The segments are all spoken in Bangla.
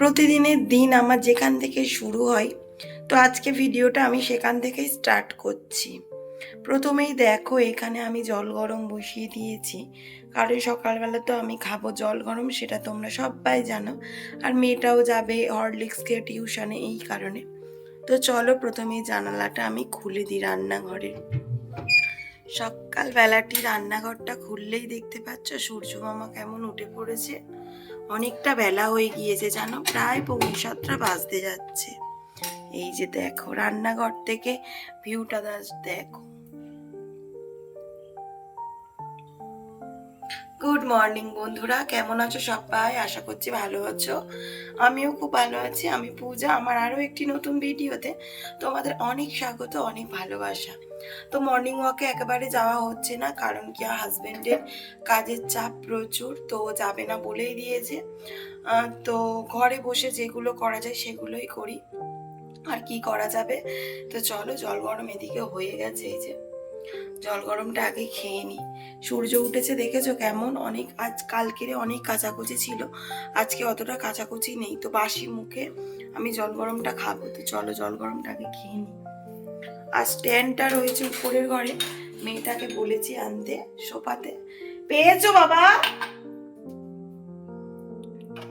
প্রতিদিনের দিন আমার যেখান থেকে শুরু হয়, তো আজকে ভিডিওটা আমি সেখান থেকেই স্টার্ট করছি। প্রথমেই দেখো, এখানে আমি জল গরম বসিয়ে দিয়েছি। কারণ সকালবেলা তো আমি খাব জল গরম, সেটা তোমরা সবাই জানো। আর মেয়েটাও যাবে হরলিক্সকে টিউশনে এই কারণে। তো চলো প্রথমেই জানালাটা আমি খুলে দিই রান্নাঘরের সকালবেলাটি রান্নাঘরটা খুললেই দেখতে পাচ্ছ সূর্য মামা কেমন উঠে পড়েছে। অনেকটা বেলা হয়ে গিয়েছে জানো, প্রায় পৌনে সাতটা বাজতে যাচ্ছে। এই যে দেখো, রান্নাঘর থেকে ভিউটা দেখো। গুড মর্নিং বন্ধুরা। কেমন আছো সবাই? আশা করছি ভালো আছো। আমিও খুব ভালো আছি। আমি পূজা, আমার আরও একটি নতুন ভিডিওতে তোমাদের অনেক স্বাগত, অনেক ভালোবাসা। তো মর্নিং ওয়াকে একেবারে যাওয়া হচ্ছে না, কারণ কি হাজবেন্ডের কাজের চাপ প্রচুর, তো যাবে না বলেই দিয়েছে। তো ঘরে বসে যেগুলো করা যায় সেগুলোই করি। আর কি করা যাবে? তো চলো, জল গরম এদিকে হয়ে গেছে, এই যে। জল গরমটা আগে খেয়ে নিই সূর্য উঠেছে দেখেছ কেমন? অনেক আজ কালকেরে অনেক কাঁচাকুচি ছিল। আজকে অতটা কাচাকুচি নেই। তো বাসি মুখে আমি জল গরমটা খাব। তো চলো জল গরমটা আগে খেয়ে নিই আর স্ট্যান্ডটা রয়েছে উপরের ঘরে। মেয়েটাকে বলেছি আনতে সোফাতে। পেয়েছ বাবা?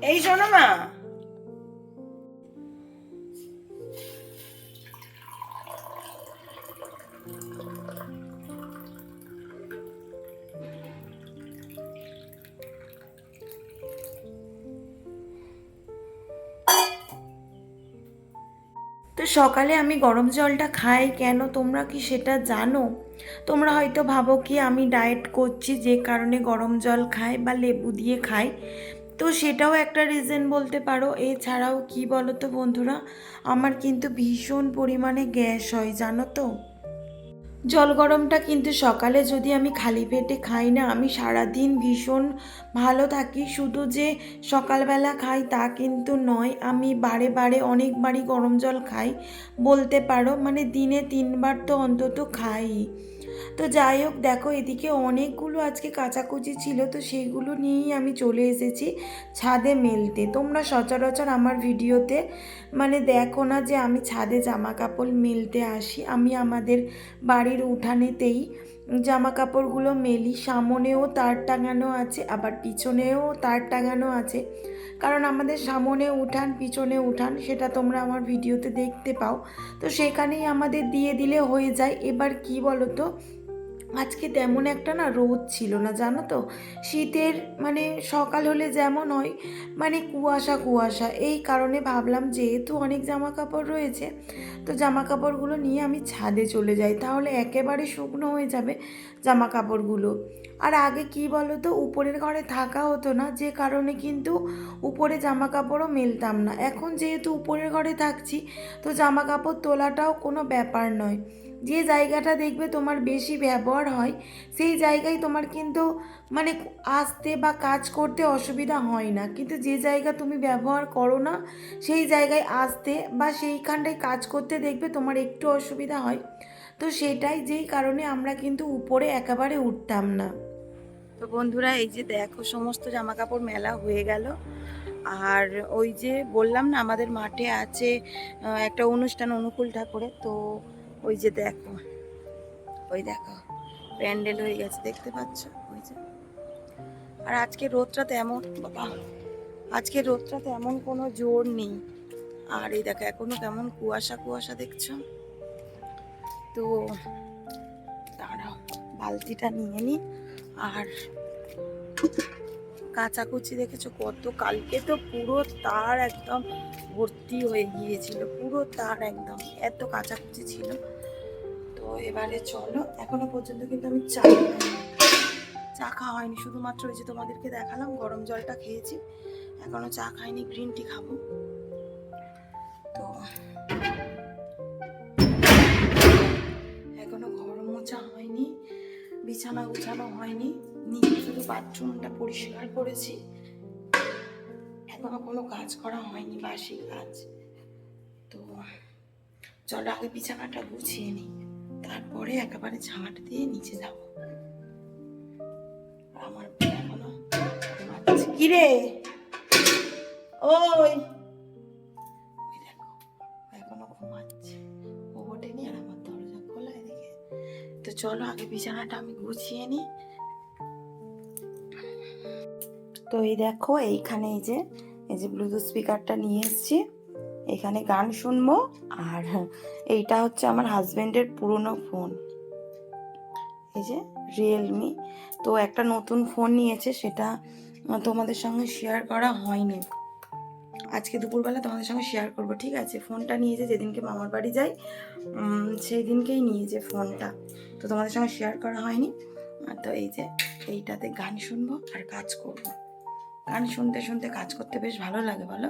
এই শোনো না সকালে আমি গরম জলটা খাই, কেন তোমরা কি সেটা জানো? তোমরা হয়তো ভাবো কি আমি ডায়েট করছি যে কারণে গরম জল খাই বা লেবু দিয়ে খাই। তো সেটাও একটা রিজন বলতে পারো। এছাড়াও কি বলো তো বন্ধুরা? আমার কিন্তু ভীষণ পরিমাণে গ্যাস হয়, জানো তো। জল গরমটা কিন্তু সকালে যদি আমি খালি পেটে খাই না, আমি সারাদিন ভীষণ ভালো থাকি। শুধু যে সকালবেলা খাই তা কিন্তু নয়, আমি বারে বারে অনেকবারই গরম জল খাই বলতে পারো। মানে দিনে তিনবার তো অন্তত খাই। তো যাই হোক, দেখো এদিকে অনেকগুলো আজকে কাচাকুচি ছিল, তো সেইগুলো নিয়েই আমি চলে এসেছি ছাদে মেলতে। তোমরা সচরাচর আমার ভিডিওতে মানে দেখো না যে আমি ছাদে জামা কাপড় মেলতে আসি। আমি আমাদের বাড়ির উঠানেতেই জামা কাপড়গুলো মেলি। সামনেও তার টাঙানো আছে, আবার পিছনেও তার টাঙানো আছে। কারণ আমাদের সামনে উঠান, পিছনে উঠান, সেটা তোমরা আমার ভিডিওতে দেখতে পাও। তো সেখানেই আমাদের দিয়ে দিলে হয়ে যায়। এবার কি বলো তো আজকে তেমন একটা না রোদ ছিল না, জানো তো? শীতের মানে সকাল হলে যেমন হয় মানে কুয়াশা কুয়াশা। এই কারণে ভাবলাম যেহেতু অনেক জামা কাপড় রয়েছে, তো জামা কাপড়গুলো নিয়ে আমি ছাদে চলে যাই। তাহলে একেবারে শুকনো হয়ে যাবে জামা কাপড়গুলো আর আগে কি বলো তো উপরের ঘরে থাকা হতো না, যে কারণে কিন্তু উপরে জামা কাপড়ও মেলতাম না। এখন যেহেতু উপরের ঘরে থাকছি, তো জামা কাপড় তোলাটাও কোনো ব্যাপার নয়। যে জায়গাটা দেখবে তোমার বেশি ব্যবহার হয়, সেই জায়গায় তোমার কিন্তু মানে আসতে বা কাজ করতে অসুবিধা হয় না। কিন্তু যে জায়গা তুমি ব্যবহার করো না, সেই জায়গায় আসতে বা সেইখানটায় কাজ করতে দেখবে তোমার একটু অসুবিধা হয়। তো সেটাই যেই কারণে আমরা কিন্তু উপরে একেবারে উঠতাম না। তো বন্ধুরা, এই যে দেখো সমস্ত জামা কাপড় মেলা হয়ে গেল। আর ওই যে বললাম না, আমাদের মাঠে আছে একটা অনুষ্ঠান অনুকূল ঠাকুরের। তো ওই যে দেখো, ওই দেখো, প্যান্ডেল হয়ে গেছে, দেখতে পাচ্ছ? ওই যে। আর আজকে রোদটা তেমন, বাবা, আজকে রোদটা তেমন কোনো জোর নেই। আর এই দেখো, এখনও কেমন কুয়াশা কুয়াশা দেখছ? তো দাঁড়াও, বালতিটা নিয়ে নি। আর কাচাকুচি দেখেছ? কত কালকে তো পুরো তার একদম ভর্তি হয়ে গিয়েছিল। পুরো তার একদম। এত কাচাকুচি ছিল। তো এবারে চলো, এখনও পর্যন্ত কিন্তু আমি চা। চা খাওয়া হয়নি। শুধুমাত্র ওই যে তোমাদেরকে দেখালাম, গরম জলটা খেয়েছি। এখনও চা খাইনি, গ্রিন টি খাব। তো এখনও ঘর মোচা হয়নি। বিছানা গুছানো হয়নি। নিজে শুধু বাথরুমটা পরিষ্কার করেছি। এখনও কোনো কাজ করা হয়নি বাসি কাজ। তো চল আগে বিছানাটা গুছিয়ে নিই। তারপরে একেবারে ঝাঁট দিয়ে নিচে যাব। আমার এখনও কিরে? ওই। এখনও ঘুমাচ্ছে। চলো আগে বিছানাটা আমি গুছিয়ে নিই। তো এই দেখো, এইখানে এই যে এই যে ব্লুটুথ স্পিকারটা নিয়ে এসেছি। এখানে গান শুনব, আর এইটা হচ্ছে আমার হাজবেন্ডের পুরনো ফোন। এই যে রিয়েলমি তো একটা নতুন ফোন নিয়েছে, সেটা তোমাদের সঙ্গে শেয়ার করা হয়নি। আজকে দুপুরবেলা তোমাদের সঙ্গে শেয়ার করব, ঠিক আছে? ফোনটা নিয়েছে যেদিনকে মামার বাড়ি যাই সেই দিনকেই নিয়েছে ফোনটা। তো তোমাদের সঙ্গে শেয়ার করা হয়নি। তো এই যে এইটাতে গান শুনব আর কাজ করব। গান শুনতে শুনতে কাজ করতে বেশ ভালো লাগে, বলো?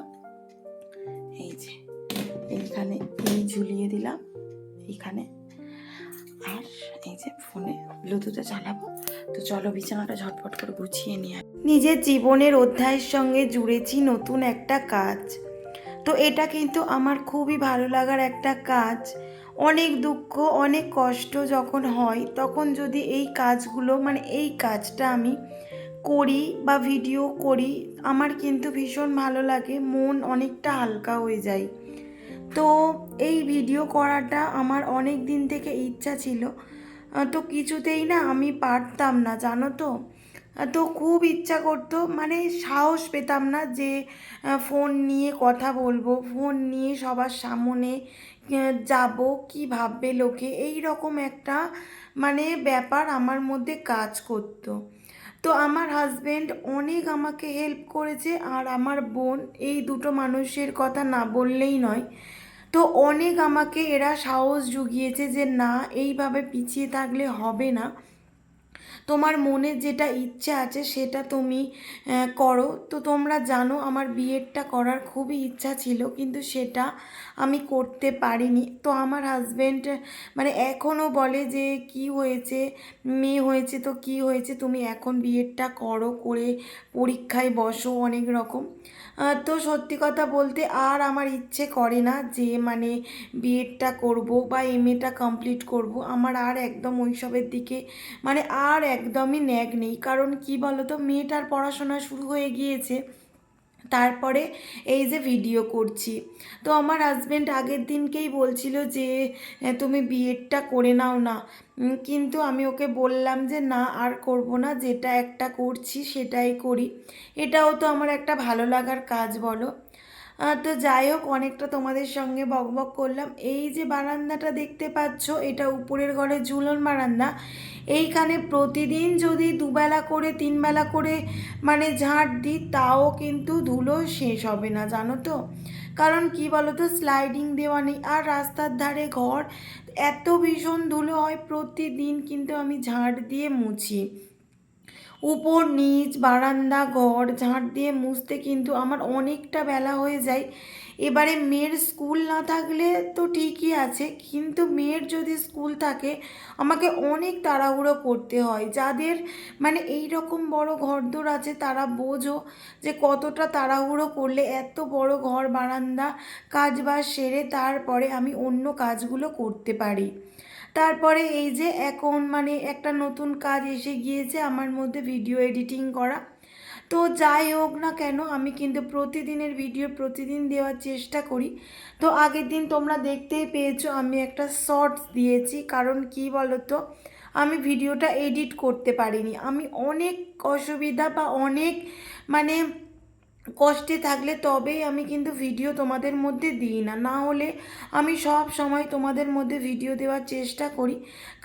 এই যে, এইখানে এই ঝুলিয়ে দিলাম, এইখানে। আর এই যে ফোনে ব্লুটুথে চালাবো। তো চলো বিছানাটা ঝটপট করে গুছিয়ে নিয়ে। নিজের জীবনের অধ্যায়ের সঙ্গে জুড়েছি নতুন একটা কাজ। তো এটা কিন্তু আমার খুবই ভালো লাগার একটা কাজ। অনেক দুঃখ, অনেক কষ্ট যখন হয়, তখন যদি এই কাজগুলো মানে এই কাজটা আমি করি বা ভিডিও করি, আমার কিন্তু ভীষণ ভালো লাগে, মন অনেকটা হালকা হয়ে যায়। তো এই ভিডিও করাটা আমার অনেক দিন থেকে ইচ্ছা ছিল। তো কিছুতেই না আমি পারতাম না, জানো তো? তো খুব ইচ্ছা করতো মানে সাহস পেতাম না যে ফোন নিয়ে কথা বলব ফোন নিয়ে সবার সামনে যাব, কি ভাববে লোকে, এই রকম একটা মানে ব্যাপার আমার মধ্যে কাজ করতো। তো আমার হাজব্যান্ড অনেক আমাকে হেল্প করেছে, আর আমার বোন এই দুটো মানুষের কথা না বললেই নয়। তো অনেক আমাকে এরা সাহস জুগিয়েছে যে, না, এইভাবে পিছিয়ে থাকলে হবে না। তোমার মনে যেটা ইচ্ছে আছে সেটা তুমি করো। তো তোমরা জানো আমার বিয়েরটা করার খুবই ইচ্ছা ছিল, কিন্তু সেটা আমি করতে পারিনি। তো আমার হাজব্যান্ড মানে এখনও বলে যে কি হয়েছে, মেয়ে হয়েছে তো কি হয়েছে, তুমি এখন বিয়েরটা করো, করে পরীক্ষায় বসো অনেক রকম। তো সত্যি কথা বলতে আর আমার ইচ্ছে করে না যে মানে বিএডটা করব বা এম এটা কমপ্লিট করব। আমার আর একদম ওইসবের দিকে মানে আর একদমই ন্যাক নেই। কারণ কি বলো তো মেয়েটার পড়াশোনা শুরু হয়ে গিয়েছে। তারপরে এই যে ভিডিও করছি। তো আমার হাজব্যান্ড আগের দিনকেই বলছিল যে তুমি বিএডটা করে নাও না। কিন্তু আমি ওকে বললাম যে, না, আর করব না। যেটা একটা করছি সেটাই করি। এটাও তো আমার একটা ভালো লাগার কাজ বলো। তো যাই হোক, অনেকটা তোমাদের সঙ্গে বকবক করলাম। এই যে বারান্দাটা দেখতে পাচ্ছ, এটা উপরের ঘরে ঝুলন বারান্দা। এইখানে প্রতিদিন যদি দুবেলা করে, তিনবেলা করে মানে ঝাঁট দিই, তাও কিন্তু ধুলো শেষ হবে না, জানো তো? কারণ কি বলো তো স্লাইডিং দেওয়া নেই। আর রাস্তার ধারে ঘর, এত ভীষণ ধুলো হয়, প্রতিদিন কিন্তু আমি ঝাঁট দিয়ে মুছি। উপর নিচ, বারান্দা ঘর ঝাঁট দিয়ে মুছতে কিন্তু আমার অনেকটা বেলা হয়ে যায়। এবারে মেয়ের স্কুল না থাকলে তো ঠিকই আছে, কিন্তু মেয়ের যদি স্কুল থাকে, আমাকে অনেক তাড়াহুড়ো করতে হয়। যাদের মানে এই রকম বড় ঘরদোর আছে, তারা বোঝো যে কতটা তাড়াহুড়ো করলে এত বড় ঘর, বারান্দা, কাজ বাজ সেরে তারপরে আমি অন্য কাজগুলো করতে পারি। তারপরে এই যে এখন মানে একটা নতুন কাজ এসে গিয়েছে আমার মধ্যে ভিডিও এডিটিং করা। তো যাই হোক না কেন, আমি কিন্তু প্রতিদিনের ভিডিও প্রতিদিন দেওয়ার চেষ্টা করি। তো আগের দিন তোমরা দেখতেই পেয়েছ, আমি একটা শর্টস দিয়েছি। কারণ কি বলো তো আমি ভিডিওটা এডিট করতে পারিনি। আমি অনেক অসুবিধা বা অনেক মানে কষ্টে থাকলে তবেই আমি কিন্তু ভিডিও তোমাদের মধ্যে দিই না। না হলে আমি সব সময় তোমাদের মধ্যে ভিডিও দেওয়ার চেষ্টা করি।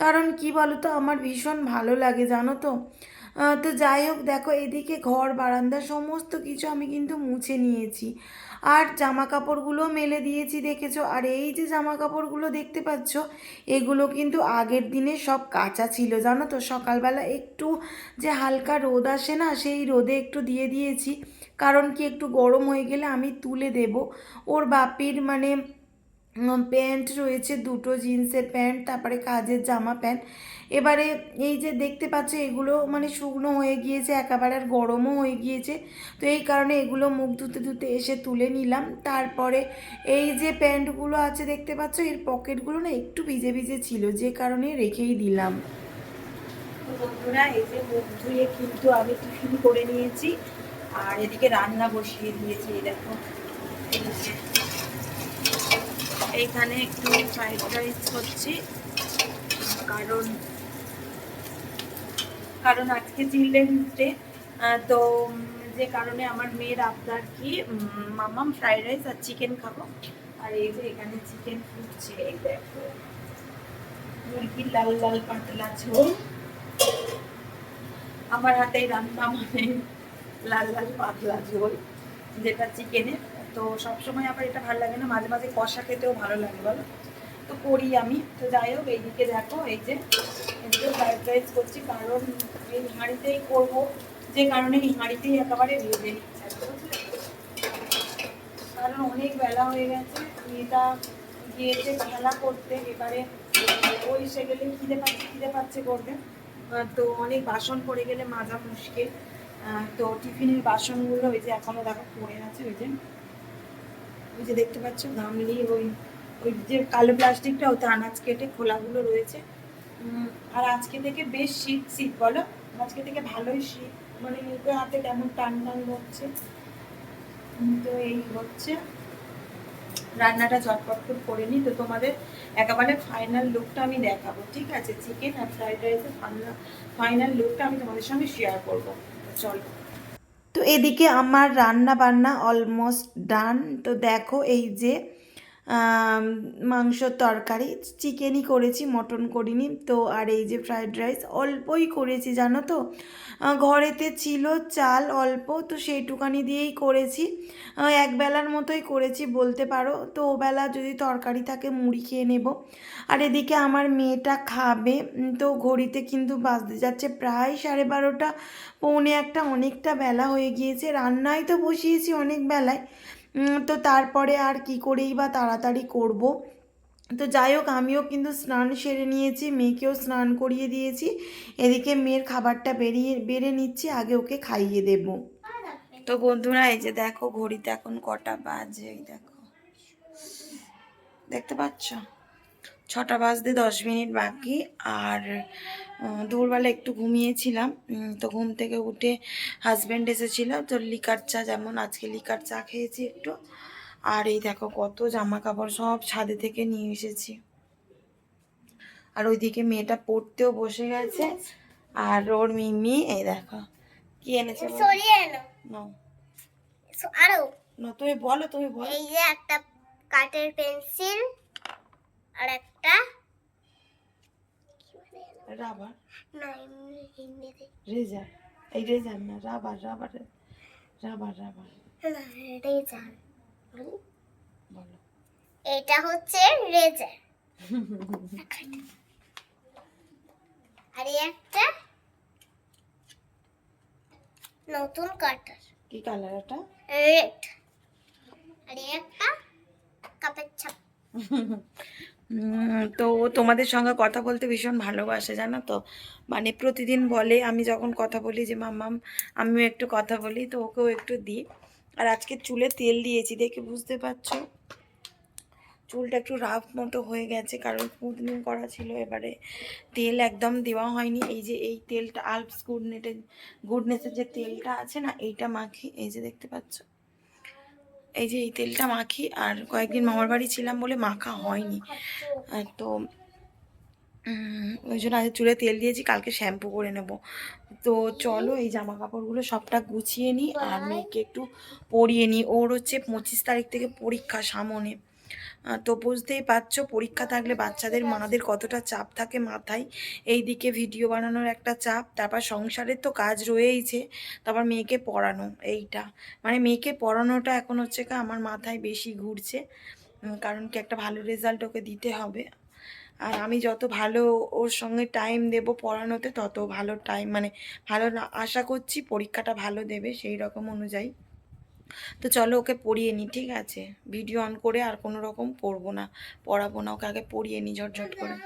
কারণ কি বলো তো আমার ভীষণ ভালো লাগে, জানো তো? তো যাই হোক, দেখো, এদিকে ঘর, বারান্দা, সমস্ত কিছু আমি কিন্তু মুছে নিয়েছি। আর জামা কাপড়গুলো মেলে দিয়েছি, দেখেছ? আর এই যে জামা কাপড়গুলো দেখতে পাচ্ছ, এগুলো কিন্তু আগের দিনে সব কাঁচা ছিল, জানো তো? সকালবেলা একটু যে হালকা রোদ আসে না, সেই রোদে একটু দিয়ে দিয়েছি। কারণ কি একটু গরম হয়ে গেলে আমি তুলে দেব। ওর বাপির মানে প্যান্ট রয়েছে, দুটো জিন্সের প্যান্ট, তারপরে কাজের জামা প্যান্ট। এবারে এই যে দেখতে পাচ্ছ, এগুলো মানে শুকনো হয়ে গিয়েছে, একেবারে আর গরমও হয়ে গিয়েছে। তো এই কারণে এগুলো মুখ ধুতে ধুতে এসে তুলে নিলাম। তারপরে এই যে প্যান্টগুলো আছে, দেখতে পাচ্ছ, এর পকেটগুলো না একটু ভিজে ভিজে ছিল, যে কারণে রেখেই দিলাম। বন্ধুরা, এই যে মুখ ধুয়ে কিন্তু আমি টিফিন করে নিয়েছি। আর এদিকে রান্না বসিয়ে দিয়েছি দেখো। এইখানে একটু ফ্রাইড রাইস করছি, কারণ কারণ আজকে চিলড্রেন্স ডে তো যে কারণে আমার মেয়ের আপনার কি মামাম ফ্রাইড রাইস আর চিকেন খাব। আর এই যে এখানে চিকেন ফুটছে, এই দেখো। মুরগির লাল লাল পাতলা ঝোল। আমার হাতেই রান্না মানে লাল লাল পাতলা ঝোল, যেটা চিকেনের তো সবসময় আবার এটা ভালো লাগে না, মাঝে মাঝে কষা খেতেও ভালো লাগে, বলো? তো করি আমি। তো যাই হোক, এইদিকে দেখো, এই যে, এদিকে ফ্রাইড রাইস করছি, কারণ এই হাঁড়িতেই করব। যে কারণে এই হাঁড়িতেই একেবারে ভেজে নিচ্ছে বুঝলে? কারণ অনেক বেলা হয়ে গেছে, মেয়েটা গিয়েছে খেলা করতে, এবারে ওই সে গেলে খিদে পাচ্ছে খিদে পাচ্ছে করবে তো অনেক বাসন পড়ে গেলে মাজা মুশকিল। তো টিফিনের বাসনগুলো ওই যে এখনও দেখো পড়ে আছে, ওই যে। ওই যে দেখতে পাচ্ছ গামলি ওই ওই যে কালো প্লাস্টিকটা, ওতে আনাজ কেটে খোলাগুলো রয়েছে। আর আজকে থেকে বেশ শীত শীত বলো। আজকে থেকে ভালোই শীত। মানে নিজের হাতে কেমন টান টান হচ্ছে। তো এই হচ্ছে। রান্নাটা ঝটপট করে করে নিই। তো তোমাদের একেবারে ফাইনাল লুকটা আমি দেখাবো, ঠিক আছে? চিকেন আর ফ্রাইড রাইসের ফাইনাল ফাইনাল লুকটা আমি তোমাদের সঙ্গে শেয়ার করব। চলো। তো এদিকে আমার রান্না বান্না অলমোস্ট ডান তো দেখো এই যে মাংসর তরকারি, চিকেনই করেছি, মটন করিনি। তো আর এই যে ফ্রাইড রাইস অল্পই করেছি, জানো তো? ঘরেতে ছিল চাল অল্প, তো সেইটুকানি দিয়েই করেছি। এক বেলার মতোই করেছি, বলতে পারো। তো ওবেলা যদি তরকারি থাকে, মুড়ি খেয়ে নেব। আর এদিকে আমার মেয়েটা খাবে তো ঘড়িতে কিন্তু বাজতে যাচ্ছে প্রায় সাড়ে বারোটা, পৌনে একটা, অনেকটা বেলা হয়ে গিয়েছে। রান্নায় তো বসিয়েছি অনেক বেলায়। তো তারপরে আর কি করেই বা তাড়াতাড়ি করব। তো যাই হোক, আমিও কিন্তু স্নান সেরে নিয়েছি, মেয়েকেও স্নান করিয়ে দিয়েছি। এদিকে মেয়ের খাবারটা বেরিয়ে, বেড়ে নিচ্ছি, আগে ওকে খাইয়ে দেব। তো বন্ধুরা, এই যে দেখো, ঘড়িতে এখন কটা বাজে দেখো। দেখতে পাচ্ছ? ছটা বাজতে দশ মিনিট বাকি, আর দুপুরবেলা একটু ঘুমিয়েছিলাম। তো ঘুম থেকে উঠে হাজব্যান্ড এসেছিল। তো লিকার চা যেমন আজকে লিকার চা খেয়েছি একটু। আর এই দেখো কত জামা কাপড় সব ছাদে থেকে নিয়ে এসেছি। আর ওইদিকে মেয়েটা পড়তেও বসে গেছে। আর ওর মিমি এই দেখো কি এনেছে না তুমি বলো তুমি বলো। এই যে একটা কাঠের পেন্সিল আর একটা রাবার? রেজার এই রেজার না rubber rubber rubber rubber. Eraser বলো। এটা হচ্ছে রেজার আর একটা নতুন কাটার। কি কালার এটা রেড। আর একটা কাপের ছাপ। তো ও তোমাদের সঙ্গে কথা বলতে ভীষণ ভালোবাসে, জানো তো? মানে প্রতিদিন বলে, আমি যখন কথা বলি যে মাম্মাম আমিও একটু কথা বলি, তো ওকেও একটু দিই। আর আজকে চুলে তেল দিয়েছি, দেখে বুঝতে পারছ? চুলটা একটু রাফ মতো হয়ে গেছে, কারণ স্মুথনিং করা ছিল এবারে। তেল একদম দেওয়া হয়নি, এই যে এই তেলটা, আলপস গুডনেটের, গুডনেসের যে তেলটা আছে না, এইটা মাখি এই যে দেখতে পাচ্ছ? এই যে এই তেলটা মাখি আর কয়েকদিন মামার বাড়ি ছিলাম বলে মাখা হয়নি। তো ওই জন্য আজ চুলে তেল দিয়েছি, কালকে শ্যাম্পু করে নেব। তো চলো এই জামা কাপড়গুলো সবটা গুছিয়ে নিই আর মেয়েকে একটু পরিয়ে নিই। ওর হচ্ছে পঁচিশ তারিখ থেকে পরীক্ষা সামনে। তো বুঝতেই পারছ, পরীক্ষা থাকলে বাচ্চাদের মাদের কতটা চাপ থাকে মাথায়। এই দিকে ভিডিও বানানোর একটা চাপ, তারপর সংসারের তো কাজ রয়েইছে, তারপর মেয়েকে পড়ানো এইটা। মানে মেয়েকে পড়ানোটা এখন হচ্ছে কি আমার মাথায় বেশি ঘুরছে কারণ কি একটা ভালো রেজাল্ট ওকে দিতে হবে। আর আমি যত ভালো ওর সঙ্গে টাইম দেব পড়ানোতে, তত ভালো টাইম মানে ভালো আশা করছি পরীক্ষাটা ভালো দেবে সেই রকম অনুযায়ী। তো চলো ওকে পড়িয়ে নিই ঠিক আছে? ভিডিও অন করে আর কোনো রকম পড়ব না পড়াবো না, ওকে আগে পড়িয়ে নিই ঝটঝট করে।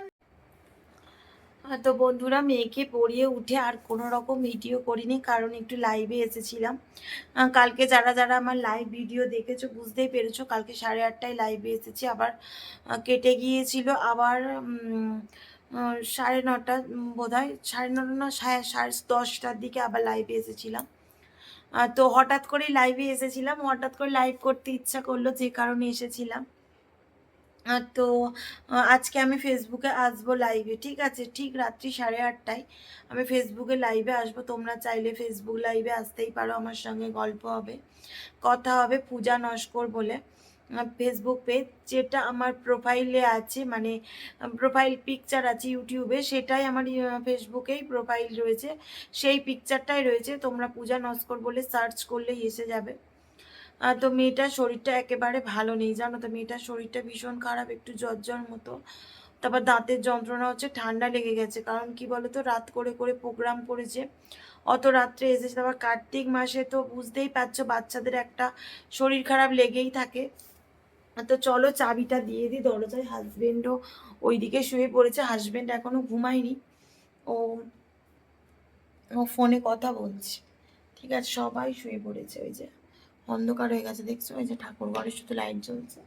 তো বন্ধুরা, মেয়েকে পড়িয়ে উঠে আর কোনো রকম ভিডিও করিনি, কারণ একটু লাইভে এসেছিলাম। কালকে যারা যারা আমার লাইভ ভিডিও দেখেছ, বুঝতেই পেরেছ, কালকে সাড়ে আটটায় লাইভে এসেছি, আবার কেটে গিয়েছিল, আবার সাড়ে নটা বোধ হয় সাড়ে নটা না, সাড়ে সাড়ে দশটার দিকে আবার লাইভে এসেছিলাম। তো হঠাৎ করে লাইভে এসেছিলাম। হঠাৎ করে লাইভ করতে ইচ্ছা করল, যে কারণে এসেছিলাম। তো আজকে আমি ফেসবুকে আসব লাইভে ঠিক আছে? ঠিক রাত্রি সাড়ে আটটায় আমি ফেসবুকে লাইভে আসব। তোমরা চাইলে ফেসবুক লাইভে আসতেই পারো, আমার সঙ্গে গল্প হবে, কথা হবে, পূজা নস্কর বলে। ফেসবুক পেজ যেটা আমার প্রোফাইলে আছে মানে প্রোফাইল পিকচার আছে ইউটিউবে সেটাই আমার ফেসবুকেই প্রোফাইল রয়েছে। সেই পিকচারটাই রয়েছে, তোমরা পূজা নস্কর বলে সার্চ করলেই এসে যাবে। তো মেয়েটার শরীরটা একেবারে ভালো নেই, জানো তো, মেয়েটার শরীরটা ভীষণ খারাপ, একটু জ্বর মতো। তারপর দাঁতের যন্ত্রণা হচ্ছে, ঠান্ডা লেগে গেছে, কারণ কি বলতো, রাত করে করে প্রোগ্রাম করেছে। অত রাত্রে এসেছে, তারপর কার্তিক মাসে তো বুঝতেই পারছ, বাচ্চাদের একটা শরীর খারাপ লেগেই থাকে। তো চলো চাবিটা দিয়ে দিই। দরজায় হাজবেন্ডও ওইদিকে শুয়ে পড়েছে। হাজবেন্ড এখনও ঘুমায়নি। ও ও ফোনে কথা বলছে। ঠিক আছে, সবাই শুয়ে পড়েছে। ওই যে অন্ধকার হয়ে গেছে, দেখছ? ওই যে ঠাকুর ঘরে শুধু লাইট জ্বলছে।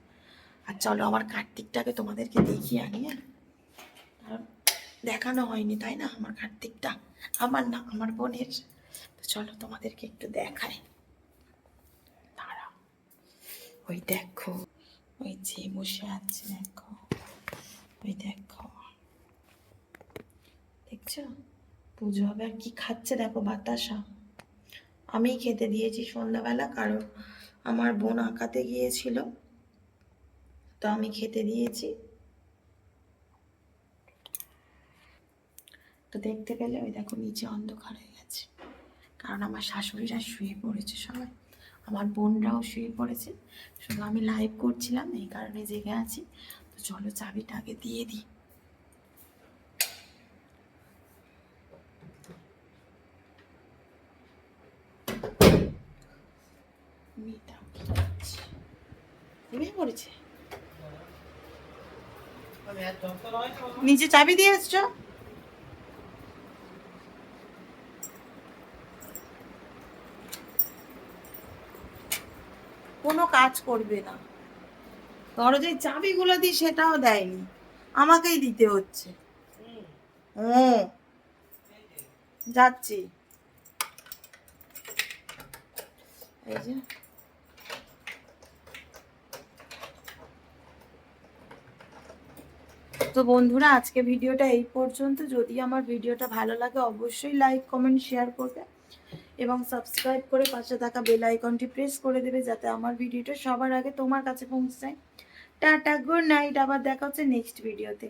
আর চলো আমার কার্তিকটাকে তোমাদেরকে দেখিয়ে আনি হ্যাঁ? দেখানো হয়নি, তাই না? আমার কার্তিকটা আমার না, আমার বোনের। তো চলো তোমাদেরকে একটু দেখাই। দাঁড়াও। ওই দেখো। ওই যে বসে আছে, দেখো। ওই দেখো। দেখছ? পুজো হবে আর কি খাচ্ছে? দেখো বাতাসা। আমি খেতে দিয়েছি সন্ধ্যাবেলা, কারণ আমার বোন আঁকাতে গিয়েছিল। তো আমি খেতে দিয়েছি। তো দেখতে পেলে ওই দেখো নিচে অন্ধকার হয়ে গেছে। কারণ আমার শাশুড়িরা শুয়ে পড়েছে সবাই। আমার বোনরাও শুয়ে পড়েছে। শুধু আমি লাইভ করছিলাম এই কারণে জেগে আছি। তো চলো চাবিটা আগে দিয়ে দিই। ঘুমিয়ে পড়েছে? নিচে চাবি দিয়ে এসছো? কোনো কাজ করবে না। দরজায় চাবিগুলো দিই সেটাও দেয়নি। আমাকেই দিতে হচ্ছে। হুম। যাচ্ছি। এই যে। তো বন্ধুরা, আজকে ভিডিওটা এই পর্যন্ত। যদি আমার ভিডিওটা ভালো লাগে, অবশ্যই লাইক কমেন্ট শেয়ার করবে। এবং সাবস্ক্রাইব করে পাশে থাকা বেল আইকনটি প্রেস করে দেবে যাতে আমার ভিডিওটা সবার আগে তোমার কাছে পৌঁছায়। টাটা গুড নাইট আবার দেখা হচ্ছে নেক্সট ভিডিওতে